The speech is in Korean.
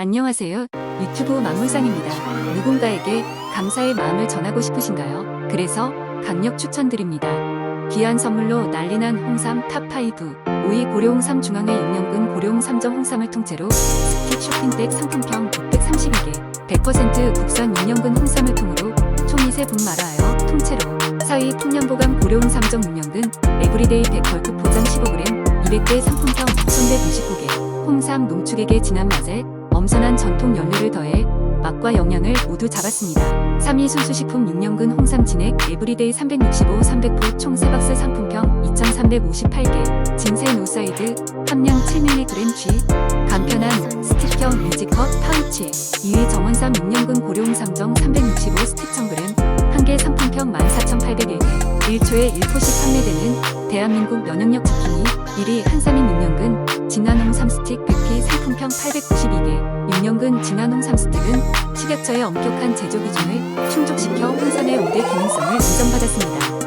안녕하세요. 유튜브 만물상입니다. 누군가에게 감사의 마음을 전하고 싶으신가요? 그래서 강력 추천드립니다. 귀한 선물로 난리난 홍삼 탑5 5위 고려홍삼 중앙회 6년근 고려홍삼정 홍삼을 통째로 스틱 쇼핑백 상품평 632개 100% 국산 6년근 홍삼을 통으로 총 2세 분 말아요 통째로 4위 풍년보감 고려홍삼정 6년근 에브리데이 100 걸크 포장 15g 200개 상품평 2199개 홍삼 농축액의 진한 맛에 엄선한 전통 연료를 더해 맛과 영양을 모두 잡았습니다. 3위 순수식품 6년근 홍삼 진액 에브리데이 365 300포 총 3박스 상품평 2358개. 진세 노사이드 함량 7mg G 간편한 스틱형 뮤직컷 파우치. 2위 정원삼 6년근 고려홍삼정 365 스틱 1000g 한개 상품평 14,801개. 1초에 1포씩 판매되는 대한민국 면역력 지킴이 1위 한삼인 6년근 진화농삼 스틱 100피 상품평 892개 6년근 진화농삼 스틱은 식약처의 엄격한 제조 기준을 충족시켜 홍삼의 5대 기능성을 인정받았습니다.